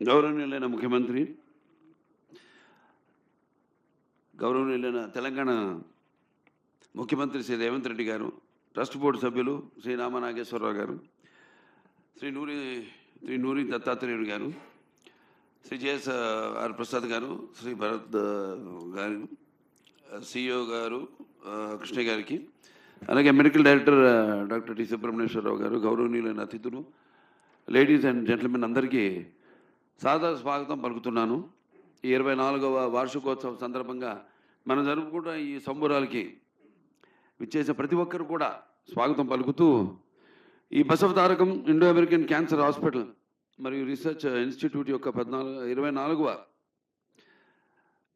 గౌరవనీయులైన ముఖ్యమంత్రి గౌరవనీయులైన తెలంగాణ ముఖ్యమంత్రి శ్రీ రేవంత్ రెడ్డి గారు ట్రస్ట్ బోర్డు సభ్యులు శ్రీ రామనాగేశ్వరరావు గారు శ్రీ నూరి శ్రీ నూరి దత్తాత్రేయుడు గారు శ్రీ జేఎస్ ఆర్ ప్రసాద్ గారు శ్రీ భరత్ గారు సిఇఓ గారు కృష్ణ గారికి అలాగే medical director doctor T Subrahmanyeswararao garu గౌరవనీయులైన అతిథులు లేడీస్ అండ్ జెంట్మెన్ అందరికీ సాదర స్వాగతం పలుకుతున్నాను. ఈ ఇరవై నాలుగవ వార్షికోత్సవం సందర్భంగా మనం జరుపుకుంటున్న ఈ సంబురాలకి విచ్చేసిన ప్రతి ఒక్కరు కూడా స్వాగతం పలుకుతూ ఈ Basava Tarakam Indo American cancer hospital మరియు రీసెర్చ్ ఇన్స్టిట్యూట్ యొక్క పద్నాలుగు ఇరవై నాలుగవ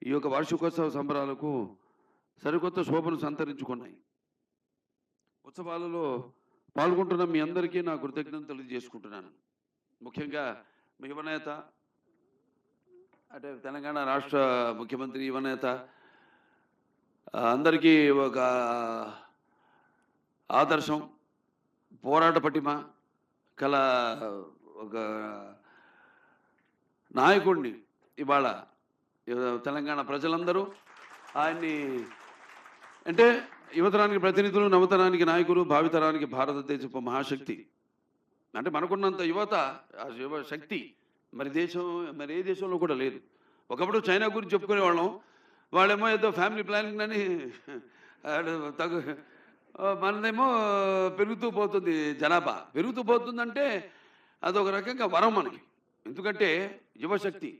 ఈ యొక్క వార్షికోత్సవ సంబరాలకు సరికొత్త శోభను సంతరించుకున్నాయి. ఉత్సవాలలో పాల్గొంటున్న మీ అందరికీ నా కృతజ్ఞతలు తెలియజేసుకుంటున్నాను. ముఖ్యంగా మీ యువనేత అంటే తెలంగాణ రాష్ట్ర ముఖ్యమంత్రి యువనేత అందరికీ ఒక ఆదర్శం పోరాట పటిమ కల ఒక నాయకుడిని ఇవాళ తెలంగాణ ప్రజలందరూ ఆయన్ని అంటే యువతరానికి ప్రతినిధులు నవతరానికి నాయకులు భావితరానికి భారతదేశపు మహాశక్తి. అంటే మనకున్నంత యువత ఆ యువ శక్తి మరి దేశం మరి ఏ దేశంలో కూడా లేదు. ఒకప్పుడు చైనా గురించి చెప్పుకునేవాళ్ళం. వాళ్ళేమో ఏదో ఫ్యామిలీ ప్లానింగ్ అని తగు మనదేమో పెరుగుతూ పోతుంది జనాభా. పెరుగుతూ పోతుందంటే అదొక రకంగా వరం మనకి. ఎందుకంటే యువశక్తి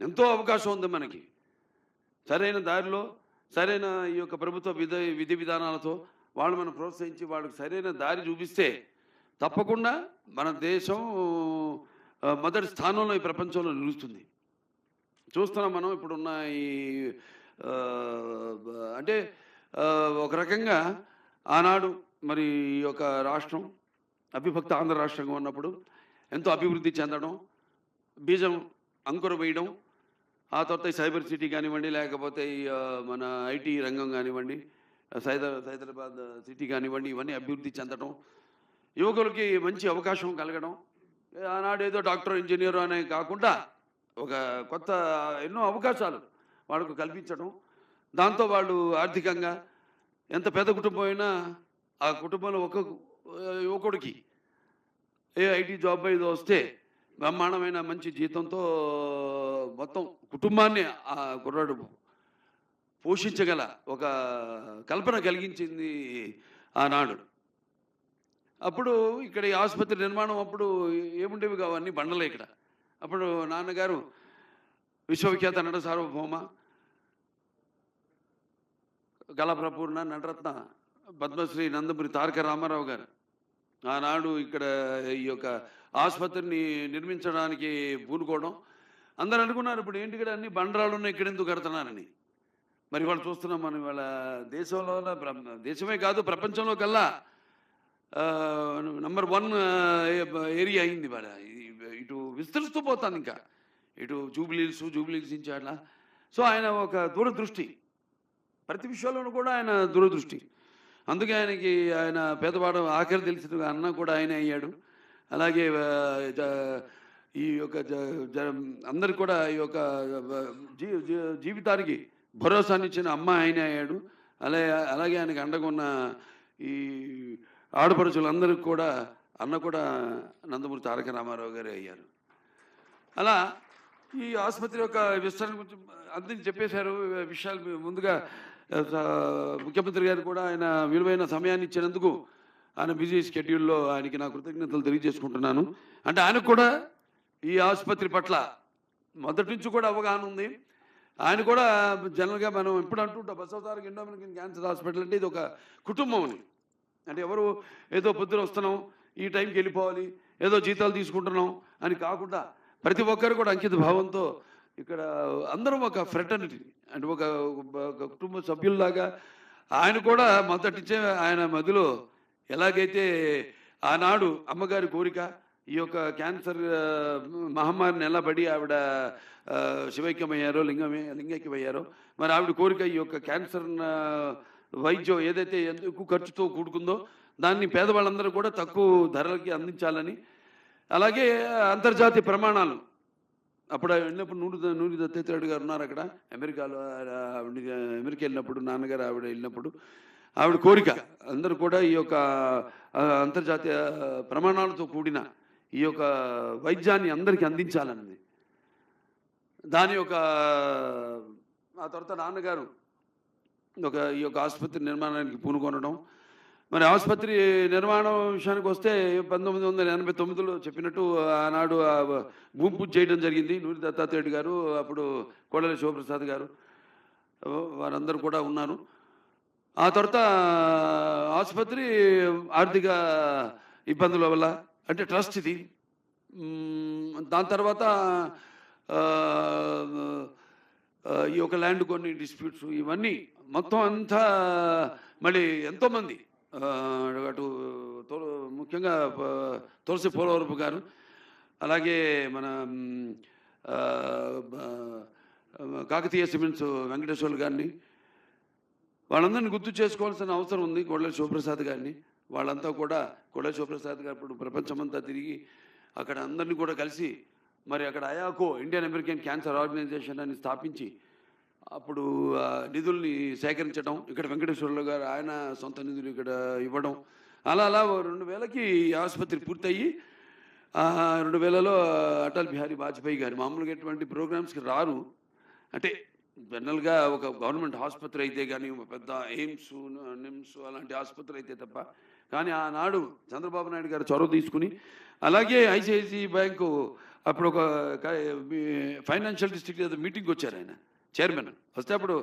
ఎంతో అవకాశం ఉంది మనకి. సరైన దారిలో సరైన ఈ యొక్క ప్రభుత్వ విధి విధి విధానాలతో వాళ్ళు మనం ప్రోత్సహించి వాళ్ళకి సరైన దారి చూపిస్తే తప్పకుండా మన దేశం మొదటి స్థానంలో ఈ ప్రపంచంలో నిలుస్తుంది. చూస్తున్నాం మనం ఇప్పుడున్న ఈ అంటే ఒక రకంగా ఆనాడు మరి ఈ యొక్క రాష్ట్రం అవిభక్త ఆంధ్ర రాష్ట్రంగా ఉన్నప్పుడు ఎంతో అభివృద్ధి చెందడం బీజం అంకుర వేయడం ఆ తర్వాత ఈ సైబర్ సిటీ కానివ్వండి లేకపోతే ఈ మన ఐటీ రంగం కానివ్వండి సైదర్ హైదరాబాద్ సిటీ కానివ్వండి ఇవన్నీ అభివృద్ధి చెందడం యువకులకి మంచి అవకాశం కలగడం. ఆనాడు ఏదో డాక్టర్ ఇంజనీర్ అనే కాకుండా ఒక కొత్త ఎన్నో అవకాశాలు వాళ్ళకు కల్పించడం. దాంతో వాళ్ళు ఆర్థికంగా ఎంత పెద్ద కుటుంబం అయినా ఆ కుటుంబంలో ఒక యువకుడికి ఏ ఐటీ జాబ్ ఏదో వస్తే బ్రహ్మాండమైన మంచి జీతంతో మొత్తం కుటుంబాన్ని ఆ కుర్రాడు పోషించగల ఒక కల్పన కలిగించింది ఆనాడు. అప్పుడు ఇక్కడ ఈ ఆసుపత్రి నిర్మాణం అప్పుడు ఏముండేవి కావు అన్ని బండలే ఇక్కడ. అప్పుడు నాన్నగారు విశ్వవిఖ్యాత నట సార్వభౌమ గలప్రపూర్ణ నటరత్న పద్మశ్రీ నందమూరి తారక రామారావు గారు. ఆనాడు ఇక్కడ ఈ యొక్క ఆసుపత్రిని నిర్మించడానికి పూనుకోవడం. అందరూ అనుకున్నారు ఇప్పుడు ఏంటి ఇక్కడ అన్ని బండరాళ్ళు ఉన్నాయి ఇక్కడ ఎందుకు కడుతున్నారని. మరి వాళ్ళు చూస్తున్నాం మనం ఇవాళ దేశంలో దేశమే కాదు ప్రపంచంలో కల్లా నంబర్ వన్ ఏరియా అయింది ఇవాళ ఇటు విస్తరిస్తూ పోతాను ఇంకా. ఇటు జూబ్లీల్స్ జూబ్లీల్స్ నుంచి అట్లా. సో ఆయన ఒక దూరదృష్టి. ప్రతి విషయంలోనూ కూడా ఆయన దూరదృష్టి. అందుకే ఆయనకి ఆయన పేదవాడు ఆఖరి తెలిసిన అన్న కూడా ఆయన అయ్యాడు. అలాగే జ- ఈ యొక్క జ- అందరికి కూడా ఈ యొక్క జీ జీ- జీవితానికి భరోసానిచ్చిన అమ్మ ఆయన అయ్యాడు. అలాగే అలాగే ఆయనకి అండగా ఉన్న ఈ ఆడపడుచులందరికీ కూడా అన్న కూడా నందమూరి తారక రామారావు గారే అయ్యారు. అలా ఈ ఆసుపత్రి యొక్క విస్తరణ గురించి అందరికీ చెప్పేశారు. విషయాలు ముందుగా ముఖ్యమంత్రి గారు కూడా ఆయన విలువైన సమయాన్ని ఇచ్చినందుకు ఆయన బిజీ షెడ్యూల్లో ఆయనకి నా కృతజ్ఞతలు తెలియజేసుకుంటున్నాను. అంటే ఆయనకు కూడా ఈ ఆసుపత్రి పట్ల మొదటి నుంచి కూడా అవగాహన ఉంది. ఆయన కూడా జనరల్గా మనం ఎప్పుడు అంటుంటాం బసవతారక ఇండో క్యాన్సర్ హాస్పిటల్ అంటే ఇది ఒక కుటుంబం అని. అంటే ఎవరు ఏదో పొద్దున వస్తున్నాం ఈ టైంకి వెళ్ళిపోవాలి ఏదో జీతాలు తీసుకుంటున్నాం అని కాకుండా ప్రతి ఒక్కరు కూడా అంకిత భావంతో ఇక్కడ అందరం ఒక ఫ్రెటర్నిటీ అంటే ఒక కుటుంబ సభ్యుల్లాగా ఆయన కూడా మొదటిచ్చే ఆయన మధ్యలో ఎలాగైతే ఆనాడు అమ్మగారి కోరిక ఈ యొక్క క్యాన్సర్ మహమ్మారిని ఎలా పడి ఆవిడ శివైక్యమయ్యారో లింగమే లింగైక్యమయ్యారో మరి ఆవిడ కోరిక ఈ యొక్క క్యాన్సర్ వైద్యం ఏదైతే ఎక్కువ ఖర్చుతో కూడుకుందో దాన్ని పేదవాళ్ళందరూ కూడా తక్కువ ధరలకి అందించాలని. అలాగే అంతర్జాతీయ ప్రమాణాలు. అప్పుడు వెళ్ళినప్పుడు నూరు నూరి దత్తాత్రేయుడు గారు ఉన్నారు అక్కడ. అమెరికాలో ఆవిడ అమెరికా వెళ్ళినప్పుడు నాన్నగారు ఆవిడ వెళ్ళినప్పుడు. ఆవిడ కోరిక అందరూ కూడా ఈ యొక్క అంతర్జాతీయ ప్రమాణాలతో కూడిన ఈ యొక్క వైద్యాన్ని అందరికీ అందించాలన్నది దాని యొక్క ఆ తర్వాత నాన్నగారు ఒక ఈ యొక్క ఆసుపత్రి నిర్మాణానికి పూనుకొనడం. మరి ఆసుపత్రి నిర్మాణం విషయానికి వస్తే పంతొమ్మిది వందల ఎనభై తొమ్మిదిలో చెప్పినట్టు ఆనాడు భూమి పూజ చేయడం జరిగింది. నూరి దత్తాత్రేయుడు గారు అప్పుడు కోడలి శివప్రసాద్ గారు వారందరూ కూడా ఉన్నారు. ఆ తర్వాత ఆసుపత్రి ఆర్థిక ఇబ్బందుల వల్ల అంటే ట్రస్ట్ ఇది. దాని తర్వాత ఈ యొక్క ల్యాండ్ కొన్ని డిస్ప్యూట్స్ ఇవన్నీ మొత్తం అంతా మళ్ళీ ఎంతోమంది. అటు ముఖ్యంగా తులసి పోలవరపు గారు అలాగే మన కాకతీయ సిమెంట్స్ వెంకటేశ్వర్లు గారిని వాళ్ళందరినీ గుర్తు చేసుకోవాల్సిన అవసరం ఉంది గొడ్ల శివప్రసాద్ గారిని. వాళ్ళంతా కూడా గొడ్ల శివప్రసాద్ గారు ఇప్పుడు ప్రపంచమంతా తిరిగి అక్కడ అందరినీ కూడా కలిసి మరి అక్కడ IACO Indian American cancer organisation అని స్థాపించి అప్పుడు ఆ నిధుల్ని సేకరించడం ఇక్కడ వెంకటేశ్వరరావు గారు ఆయన సొంత నిధులు ఇక్కడ ఇవ్వడం అలా అలా రెండు వేలకి ఆసుపత్రి పూర్తయ్యి రెండు వేలలో అటల్ బిహారీ వాజ్పేయి గారు మామూలుగా ఎటువంటి ప్రోగ్రామ్స్కి రారు. అంటే జనరల్గా ఒక గవర్నమెంట్ ఆసుపత్రి అయితే కానీ పెద్ద ఎయిమ్స్ నిమ్స్ అలాంటి ఆసుపత్రి అయితే తప్ప కానీ ఆనాడు చంద్రబాబు నాయుడు గారు చొరవ తీసుకుని అలాగే ఐసిఐసి బ్యాంకు అప్పుడు ఒక ఫైనాన్షియల్ డిస్ట్రిక్ట్ ఏదో మీటింగ్కి వచ్చారు ఆయన. చైర్మన్. వస్తే అప్పుడు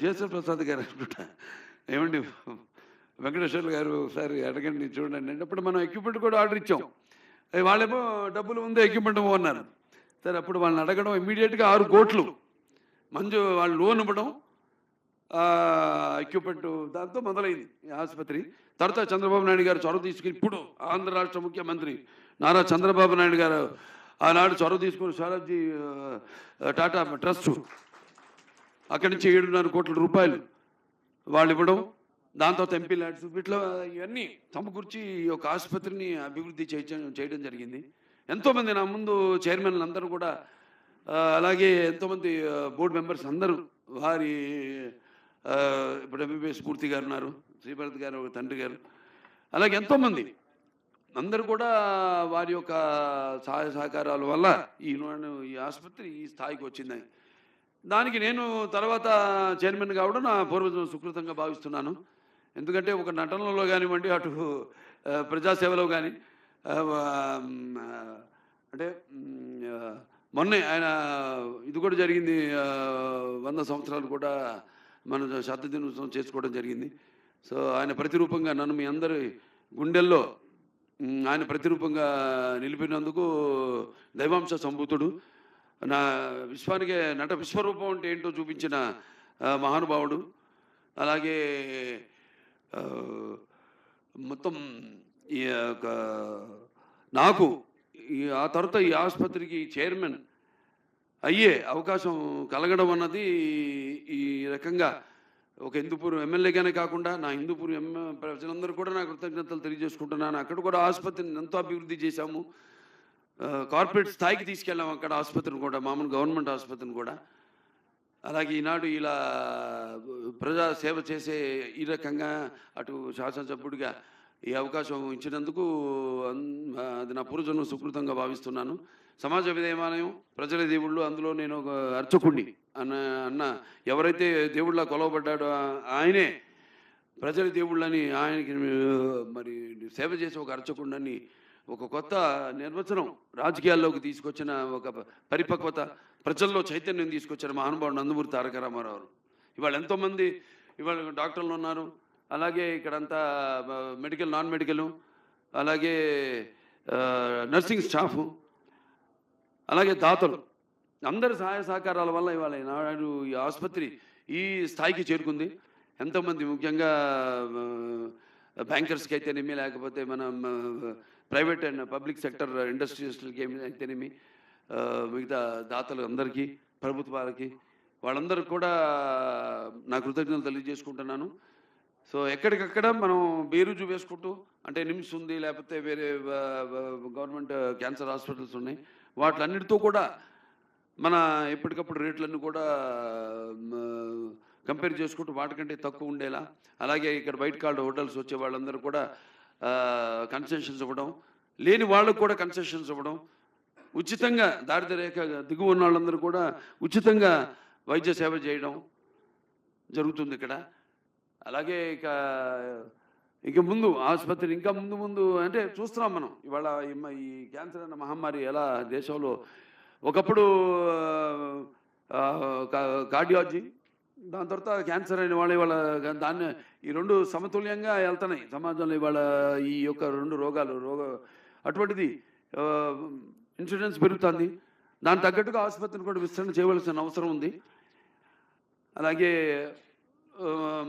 జయశ్వర్ ప్రసాద్ గారు అనుకుంటా ఏమండి వెంకటేశ్వర్లు గారు ఒకసారి అడగండి చూడండి అంటే అప్పుడు మనం ఎక్విప్మెంట్ కూడా ఆర్డర్ ఇచ్చాం. వాళ్ళేమో డబ్బులు ఉంది ఎక్విప్మెంట్ అన్నారు. సరే అప్పుడు వాళ్ళని అడగడం ఇమ్మీడియట్గా ఆరు కోట్లు. మంజు వాళ్ళు లోన్ ఇవ్వడం ఎక్విప్మెంట్ దాంతో మొదలైంది ఆసుపత్రి. తర్వాత చంద్రబాబు నాయుడు గారు చొరవ తీసుకుని ఇప్పుడు ఆంధ్ర రాష్ట్ర ముఖ్యమంత్రి నారా చంద్రబాబు నాయుడు గారు ఆనాడు చొరవ తీసుకుని స్వరాజ్జీ ఆ, టాటా ట్రస్ట్ అక్కడి నుంచి ఏడున్నర కోట్ల రూపాయలు వాళ్ళు ఇవ్వడం దాంతో ఎంపీ ల్యాడ్స్ వీటిలో ఇవన్నీ సమకూర్చి ఈ యొక్క ఆసుపత్రిని అభివృద్ధి చేయడం చేయడం జరిగింది. ఎంతోమంది నా ముందు చైర్మన్లు అందరూ కూడా అలాగే ఎంతోమంది బోర్డు మెంబర్స్ అందరూ వారి ఇప్పుడు ఎంబీబీఎస్ పూర్తి గారు ఉన్నారు శ్రీభరత్ గారు ఒక తండ్రి గారు అలాగే ఎంతోమంది అందరూ కూడా వారి యొక్క సహాయ సహకారాల వల్ల ఈ ఈ ఆసుపత్రి ఈ స్థాయికి వచ్చింది. దానికి నేను తర్వాత చైర్మన్ కావడం నా పూర్వజం సుకృతంగా భావిస్తున్నాను. ఎందుకంటే ఒక నటనలో కానివ్వండి అటు ప్రజాసేవలో కానీ అంటే మొన్నే ఆయన ఇది కూడా జరిగింది వంద సంవత్సరాలు కూడా మన శత దినోత్సవం చేసుకోవడం జరిగింది. సో ఆయన ప్రతిరూపంగా నన్ను మీ అందరి గుండెల్లో ఆయన ప్రతిరూపంగా నిలిపినందుకు దైవాంశ సంభూతుడు. నా విశ్వానికి నట విశ్వరూపం అంటే ఏంటో చూపించిన మహానుభావుడు. అలాగే మొత్తం ఈ యొక్క నాకు ఆ తర్వాత ఈ ఆసుపత్రికి చైర్మన్ అయ్యే అవకాశం కలగడం అన్నది ఈ రకంగా ఒక హిందూపూర్ ఎమ్మెల్యేగానే కాకుండా నా హిందూపూర్ ఎమ్మె ప్రజలందరూ కూడా నా కృతజ్ఞతలు తెలియజేసుకుంటున్నాను. అక్కడ కూడా ఆసుపత్రిని ఎంతో అభివృద్ధి చేశాము. కార్పొరేట్ స్థాయికి తీసుకెళ్ళాము అక్కడ ఆసుపత్రిని కూడా మామూలు గవర్నమెంట్ ఆసుపత్రిని కూడా. అలాగే ఈనాడు ఇలా ప్రజా సేవ చేసే ఈ రకంగా అటు శాసనసభ్యుడిగా ఈ అవకాశం ఇచ్చినందుకు అది నా పూర్వజన్మ సుకృతంగా భావిస్తున్నాను. సమాజ విధేయమాలయం ప్రజల దేవుళ్ళు అందులో నేను ఒక అర్చకుడిని అన్న అన్న ఎవరైతే దేవుళ్ళ కొలవబడ్డాడో ఆయనే ప్రజల దేవుళ్ళని ఆయనకి మరి సేవ చేసే ఒక అర్చకుడిని ఒక కొత్త నిర్వచనం రాజకీయాల్లోకి తీసుకొచ్చిన ఒక పరిపక్వత ప్రజల్లో చైతన్యం తీసుకొచ్చిన మహానుభావుడు నందమూరి తారక రామారావు. ఇవాళ ఎంతోమంది ఇవాళ డాక్టర్లు ఉన్నారు. అలాగే ఇక్కడంతా మెడికల్ నాన్ మెడికల్ అలాగే నర్సింగ్ స్టాఫ్ అలాగే దాతలు. అందరి సహాయ సహకారాల వల్ల ఇవాళ నాడు ఈ ఆసుపత్రి ఈ స్థాయికి చేరుకుంది. ఎంతోమంది ముఖ్యంగా ఆ, బ్యాంకర్స్కి అయితేనేమి లేకపోతే మన ప్రైవేట్ అండ్ పబ్లిక్ సెక్టర్ ఇండస్ట్రియలిస్టులకి ఏమి అయితేనేమి మిగతా దాతలు అందరికీ ప్రభుత్వాలకి వాళ్ళందరూ కూడా నా కృతజ్ఞతలు తెలియజేసుకుంటున్నాను. సో ఎక్కడికక్కడ మనం బేరుజు వేసుకుంటూ అంటే నిమ్స్ ఉంది లేకపోతే వేరే గవర్నమెంట్ క్యాన్సర్ హాస్పిటల్స్ ఉన్నాయి వాటిలన్నిటితో కూడా మన ఎప్పటికప్పుడు రేట్లన్నీ కూడా కంపేర్ చేసుకుంటూ వాటికంటే తక్కువ ఉండేలా. అలాగే ఇక్కడ వైట్ కార్డ్ హోటల్స్ వచ్చే వాళ్ళందరూ కూడా కన్సెషన్స్ ఇవ్వడం లేని వాళ్ళకు కూడా కన్సెషన్స్ ఇవ్వడం ఉచితంగా దారిద్ర్య రేఖ దిగువ ఉన్న వాళ్ళందరూ కూడా ఉచితంగా వైద్య సేవ చేయడం జరుగుతుంది ఇక్కడ. అలాగే ఇక ఇక ముందు ఆసుపత్రి ఇంకా ముందు ముందు అంటే చూస్తున్నాం మనం ఇవాళ ఈ క్యాన్సర్ అన్న మహమ్మారి ఎలా దేశంలో ఒకప్పుడు కార్డియాలజీ దాని తర్వాత క్యాన్సర్ అయిన వాళ్ళు ఇవాళ దాన్ని ఈ రెండు సమతుల్యంగా వెళ్తున్నాయి. సమాజంలో ఇవాళ ఈ యొక్క రెండు రోగాలు రోగ అటువంటిది ఇన్సూరెన్స్ పెరుగుతుంది. దాని తగ్గట్టుగా ఆసుపత్రిని కూడా విస్తరణ చేయవలసిన అవసరం ఉంది. అలాగే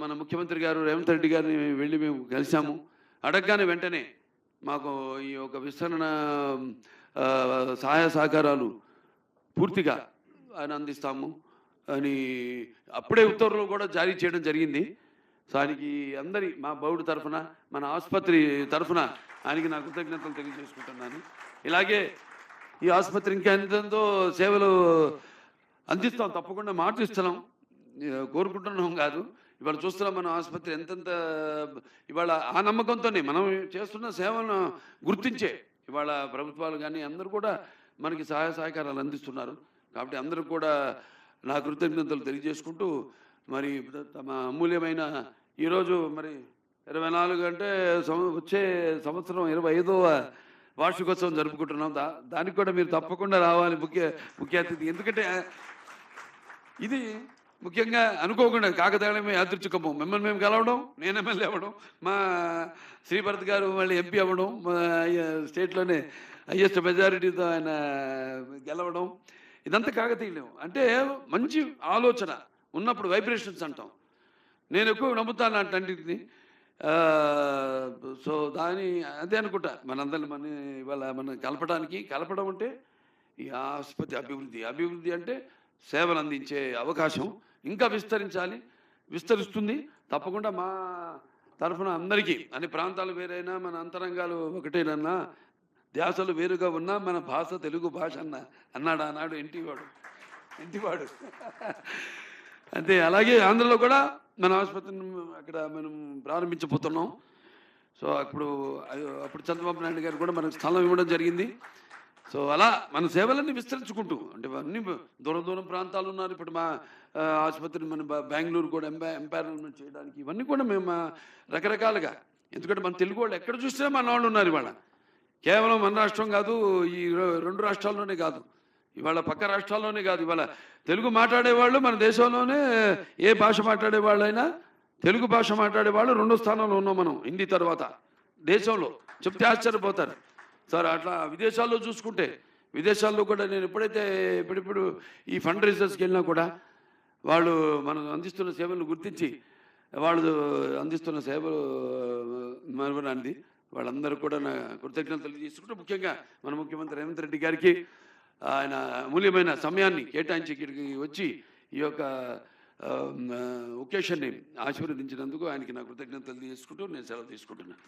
మన ముఖ్యమంత్రి గారు రేవంత్ రెడ్డి గారిని వెళ్ళి మేము కలిసాము అడగగానే వెంటనే మాకు ఈ యొక్క విస్తరణ సహాయ సహకారాలు పూర్తిగా ఆయన అందిస్తాము. అని అప్పుడే ఉత్తర్వులు కూడా జారీ చేయడం జరిగింది. సో ఆయనకి అందరి మా బౌడు తరఫున మన ఆసుపత్రి తరఫున ఆయనకి నా కృతజ్ఞతలు తెలియజేసుకుంటున్నాను. ఇలాగే ఈ ఆసుపత్రి ఇంకా ఎంతో సేవలు అందిస్తాం తప్పకుండా మాటిస్తున్నాం కోరుకుంటున్నాం కాదు. ఇవాళ చూస్తున్నాం మన ఆసుపత్రి ఎంతెంత ఇవాళ ఆ నమ్మకంతోనే మనం చేస్తున్న సేవలను గుర్తించే ఇవాళ ప్రభుత్వాలు కానీ అందరూ కూడా మనకి సహాయ సహకారాలు అందిస్తున్నారు. కాబట్టి అందరూ కూడా నా కృతజ్ఞతలు తెలియజేసుకుంటూ మరి తమ అమూల్యమైన ఈరోజు మరి ఇరవై నాలుగు అంటే వచ్చే సంవత్సరం ఇరవై ఐదవ వార్షికోత్సవం జరుపుకుంటున్నాం. దా దానికి కూడా మీరు తప్పకుండా రావాలి ముఖ్య ముఖ్య అతిథి. ఎందుకంటే ఇది ముఖ్యంగా అనుకోకుండా కాకతాళమే యాదృచ్ఛికము మిమ్మల్ని మేము కలవడం నేను ఎమ్మెల్యే అవ్వడం మా శ్రీభరత్ గారు మళ్ళీ ఎంపీ అవ్వడం మా స్టేట్లోనే హయ్యెస్ట్ మెజారిటీతో ఆయన గెలవడం ఇదంతా కాకతీయం అంటే మంచి ఆలోచన. ఉన్నప్పుడు వైబ్రేషన్స్ అంటాం. నేను ఎక్కువ నమ్ముతాను అట్లాంటిది సో దాని అదే అనుకుంటా. మనందరిని మన ఇవాళ మనం కలపడానికి కలపడం అంటే ఈ ఆసుపత్రి అభివృద్ధి. అభివృద్ధి అంటే సేవలు అందించే అవకాశం. ఇంకా విస్తరించాలి. విస్తరిస్తుంది. తప్పకుండా మా తరఫున అందరికీ అన్ని ప్రాంతాలు వేరైనా మన అంతరంగాలు ఒకటేనన్నా ధ్యాసలు వేరుగా ఉన్నా మన భాష తెలుగు భాష అన్న అన్నాడు ఆనాడు ఇంటివాడు ఇంటివాడు అంతే అలాగే ఆంధ్రలో కూడా మన ఆసుపత్రిని అక్కడ మనం ప్రారంభించబోతున్నాం. సో అప్పుడు అప్పుడు చంద్రబాబు నాయుడు గారు కూడా మనకు స్థలం ఇవ్వడం జరిగింది. సో అలా మన సేవలన్నీ విస్తరించుకుంటూ అంటే అన్ని దూరం దూరం ప్రాంతాలు ఉన్నారు. ఇప్పుడు మా ఆసుపత్రిని ఆసుపత్రి మన బ- బెంగళూరు కూడా ఎంపా ఎంపైర్మెంట్ చేయడానికి ఇవన్నీ కూడా మేము రకరకాలుగా. ఎందుకంటే మన తెలుగు వాళ్ళు ఎక్కడ చూసినా మన వాళ్ళు ఉన్నారు ఇవాళ. కేవలం మన రాష్ట్రం కాదు ఈ రెండు రాష్ట్రాల్లోనే కాదు. ఇవాళ పక్క రాష్ట్రాల్లోనే కాదు. ఇవాళ తెలుగు మాట్లాడేవాళ్ళు మన దేశంలోనే ఏ భాష మాట్లాడే వాళ్ళైనా తెలుగు భాష మాట్లాడే వాళ్ళు రెండో స్థానంలో ఉన్నాం మనం హిందీ తర్వాత. దేశంలో. చెప్తే ఆశ్చర్యపోతారు. సార్ అట్లా విదేశాల్లో చూసుకుంటే విదేశాల్లో కూడా నేను ఎప్పుడైతే ఇప్పుడిప్పుడు ఈ ఫండ్ రైజర్స్కి వెళ్ళినా కూడా వాళ్ళు మనం అందిస్తున్న సేవలను గుర్తించి వాళ్ళు అందిస్తున్న సేవలు మరవడానికి వాళ్ళందరూ కూడా నా కృతజ్ఞతలు తీసుకుంటూ ముఖ్యంగా మన ముఖ్యమంత్రి రేవంత్ రెడ్డి గారికి ఆయన అమూల్యమైన సమయాన్ని కేటాయించి ఇక్కడికి వచ్చి ఈ యొక్క ఒకేషన్ని ఆశీర్వదించినందుకు ఆయనకి నా కృతజ్ఞతలు తీసుకుంటూ నేను సెలవు తీసుకుంటున్నాను.